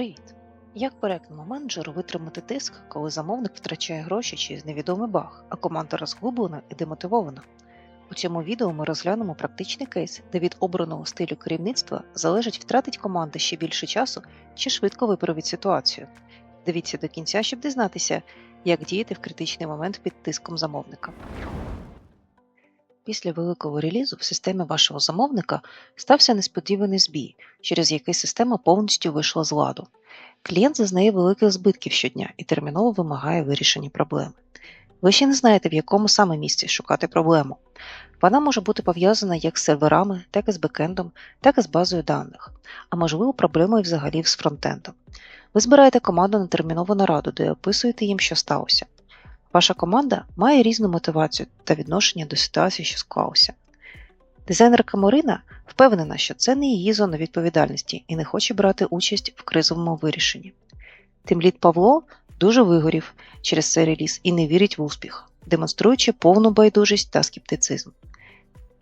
Привіт! Як проектному менеджеру витримати тиск, коли замовник втрачає гроші через невідомий баг, а команда розгублена і демотивована? У цьому відео ми розглянемо практичний кейс, де від обраного стилю керівництва залежить втратить команда ще більше часу чи швидко виправить ситуацію. Дивіться до кінця, щоб дізнатися, як діяти в критичний момент під тиском замовника. Після великого релізу в системі вашого замовника стався несподіваний збій, через який система повністю вийшла з ладу. Клієнт зазнає великих збитків щодня і терміново вимагає вирішення проблеми. Ви ще не знаєте, в якому саме місці шукати проблему. Вона може бути пов'язана як з серверами, так і з бекендом, так і з базою даних, а можливо проблемою взагалі з фронтендом. Ви збираєте команду на термінову нараду, де описуєте їм, що сталося. Ваша команда має різну мотивацію та відношення до ситуації, що склалася. Дизайнерка Марина впевнена, що це не її зона відповідальності і не хоче брати участь в кризовому вирішенні. Тимліт Павло дуже вигорів через цей реліз і не вірить в успіх, демонструючи повну байдужість та скептицизм.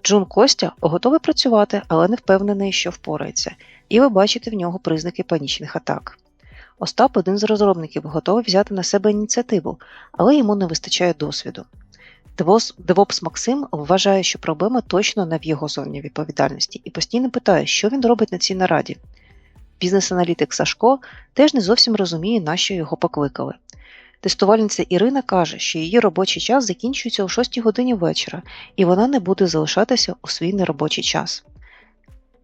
Джун Костя готовий працювати, але не впевнений, що впорається, і ви бачите в нього признаки панічних атак. Остап, один з розробників, готовий взяти на себе ініціативу, але йому не вистачає досвіду. Девопс Максим вважає, що проблема точно не в його зоні відповідальності і постійно питає, що він робить на цій нараді. Бізнес-аналітик Сашко теж не зовсім розуміє, на що його покликали. Тестувальниця Ірина каже, що її робочий час закінчується о 6 годині вечора, і вона не буде залишатися у свій неробочий час.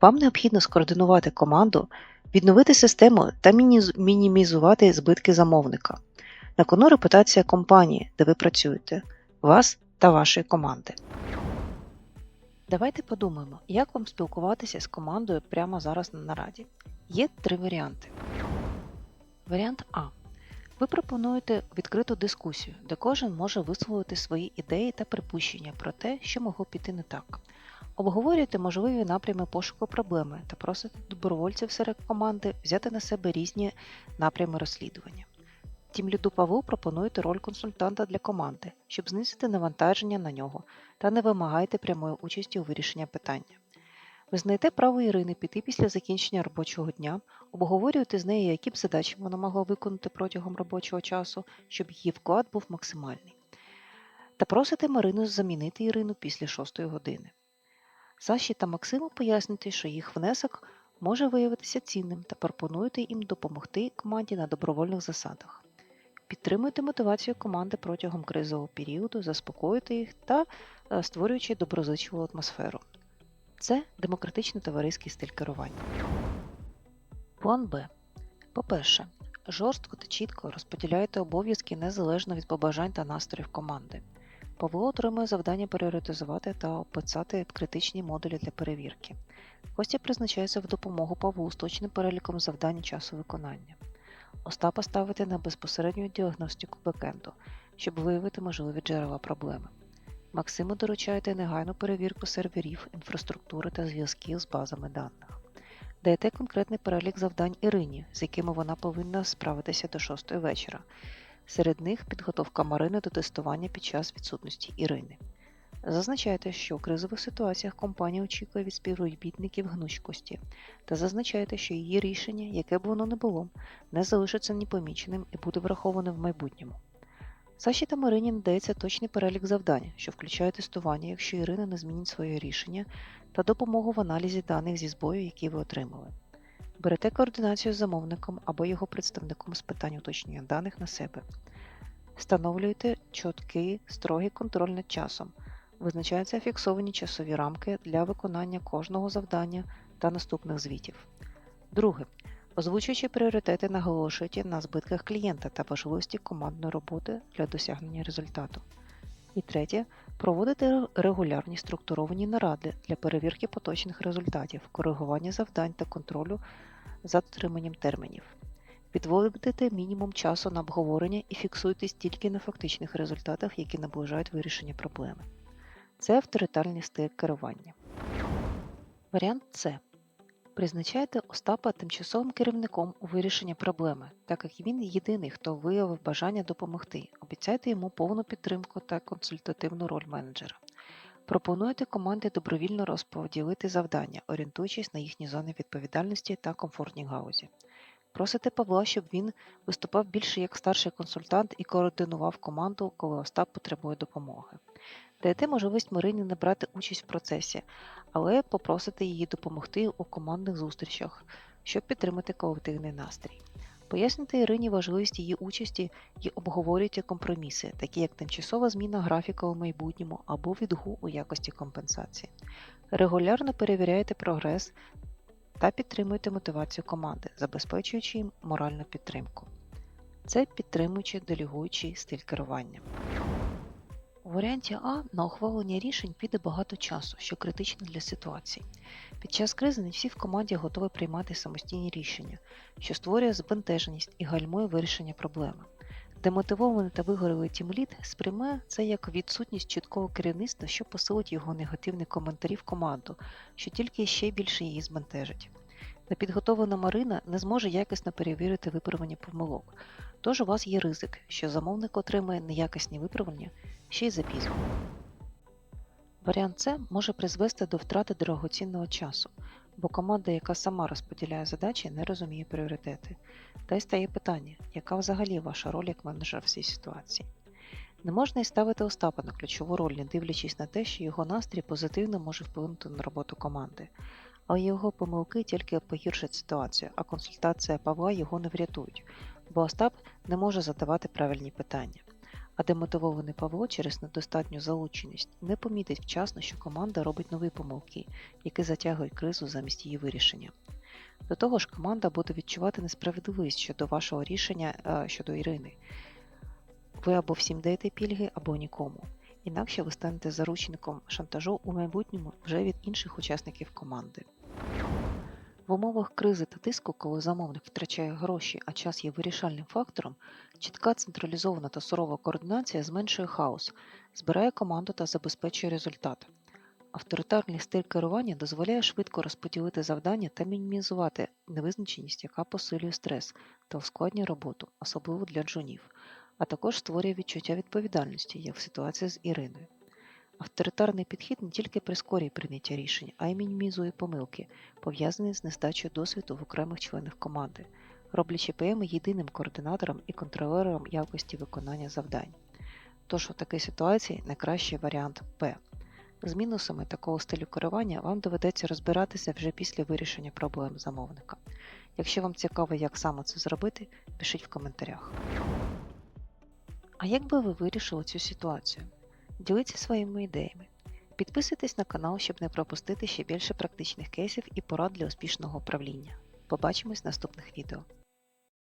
Вам необхідно скоординувати команду, відновити систему та мінімізувати збитки замовника. На кону репутація компанії, де ви працюєте, вас та вашої команди. Давайте подумаємо, як вам спілкуватися з командою прямо зараз на нараді. Є три варіанти. Варіант А. Ви пропонуєте відкриту дискусію, де кожен може висловити свої ідеї та припущення про те, що могло піти не так. Обговорюйте можливі напрями пошуку проблеми та просите добровольців серед команди взяти на себе різні напрями розслідування. Тімліду Павлу пропонуєте роль консультанта для команди, щоб знизити навантаження на нього та не вимагайте прямої участі у вирішенні питання. Визнаєте право Ірини піти після закінчення робочого дня, обговорюєте з нею, які б задачі вона могла виконати протягом робочого часу, щоб її вклад був максимальний. Та просите Марину замінити Ірину після 6 години. Саші та Максиму пояснюєте, що їх внесок може виявитися цінним та пропонуєте їм допомогти команді на добровольних засадах. Підтримуйте мотивацію команди протягом кризового періоду, заспокоюйте їх та е, створюючи доброзичливу атмосферу. Це демократичний товариський стиль керування. План Б. По-перше, жорстко та чітко розподіляйте обов'язки незалежно від побажань та настроїв команди. Павло отримує завдання пріоритизувати та описати критичні модулі для перевірки. Костя призначається в допомогу Павлу з точним переліком завдань часу виконання. Остапа ставити на безпосередню діагностику бекенду, щоб виявити можливі джерела проблеми. Максиму доручаєте негайну перевірку серверів, інфраструктури та зв'язків з базами даних. Даєте конкретний перелік завдань Ірині, з якими вона повинна справитися до 6 вечора. Серед них підготовка Марини до тестування під час відсутності Ірини. Зазначайте, що у кризових ситуаціях компанія очікує від співробітників гнучкості, та зазначайте, що її рішення, яке б воно не було, не залишиться непоміченим і буде враховане в майбутньому. Саші та Марині надається точний перелік завдань, що включає тестування, якщо Ірина не змінить своє рішення, та допомогу в аналізі даних зі збою, які ви отримали. Берете координацію з замовником або його представником з питань уточнення даних на себе. Встановлюєте чіткий, строгий контроль над часом. Визначаються фіксовані часові рамки для виконання кожного завдання та наступних звітів. Друге. Озвучуючи пріоритети, наголошуйте на збитках клієнта та важливості командної роботи для досягнення результату. І третє. Проводити регулярні структуровані наради для перевірки поточних результатів, коригування завдань та контролю за дотриманням термінів. Підводите мінімум часу на обговорення і фіксуйтесь тільки на фактичних результатах, які наближають вирішення проблеми. Це авторитарний стиль керування. Варіант С. Призначайте Остапа тимчасовим керівником у вирішенні проблеми, так як він єдиний, хто виявив бажання допомогти. Обіцяйте йому повну підтримку та консультативну роль менеджера. Пропонуйте команді добровільно розподілити завдання, орієнтуючись на їхні зони відповідальності та комфортні гаузі. Просите Павла, щоб він виступав більше як старший консультант і координував команду, коли Остап потребує допомоги. Даєте можливість Марині не брати участь в процесі, але попросите її допомогти у командних зустрічах, щоб підтримати колективний настрій. Пояснюйте Ірині важливість її участі і обговорюйте компроміси, такі як тимчасова зміна графіка у майбутньому або відгул у якості компенсації. Регулярно перевіряйте прогрес та підтримуйте мотивацію команди, забезпечуючи їм моральну підтримку. Це підтримуючи делегуючий стиль керування. У варіанті А на ухвалення рішень піде багато часу, що критично для ситуації. Під час кризи не всі в команді готові приймати самостійні рішення, що створює збентеженість і гальмує вирішення проблеми. Демотивований та вигорілий тімлід сприймає це як відсутність чіткого керівництва, що посилить його негативні коментарі в команду, що тільки ще більше її збентежить. Непідготовлена Марина не зможе якісно перевірити виправлення помилок, тож у вас є ризик, що замовник отримає неякісні виправлення ще й запізно. Варіант С може призвести до втрати дорогоцінного часу, бо команда, яка сама розподіляє задачі, не розуміє пріоритети. Та й стає питання, яка взагалі ваша роль як менеджера в цій ситуації. Не можна і ставити Остапа на ключову роль, не дивлячись на те, що його настрій позитивно може вплинути на роботу команди, але його помилки тільки погіршать ситуацію, а консультація Павла його не врятують, бо Остап не може задавати правильні питання. А демотивований Павло через недостатню залученість не помітить вчасно, що команда робить нові помилки, які затягують кризу замість її вирішення. До того ж, команда буде відчувати несправедливість щодо вашого рішення е, щодо Ірини. Ви або всім даєте пільги, або нікому. Інакше ви станете заручником шантажу у майбутньому вже від інших учасників команди. В умовах кризи та тиску, коли замовник втрачає гроші, а час є вирішальним фактором, чітка централізована та сурова координація зменшує хаос, збирає команду та забезпечує результат. Авторитарний стиль керування дозволяє швидко розподілити завдання та мінімізувати невизначеність, яка посилює стрес та ускладнює роботу, особливо для джунів, а також створює відчуття відповідальності, як в ситуації з Іриною. Авторитарний підхід не тільки прискорює прийняття рішень, а й мінімізує помилки, пов'язані з нестачею досвіду в окремих членах команди, роблячи ПМ єдиним координатором і контролером якості виконання завдань. Тож у такій ситуації найкращий варіант П. З мінусами такого стилю керування вам доведеться розбиратися вже після вирішення проблем замовника. Якщо вам цікаво, як саме це зробити, пишіть в коментарях. А як би ви вирішили цю ситуацію? Діліться своїми ідеями. Підписуйтесь на канал, щоб не пропустити ще більше практичних кейсів і порад для успішного управління. Побачимось в наступних відео.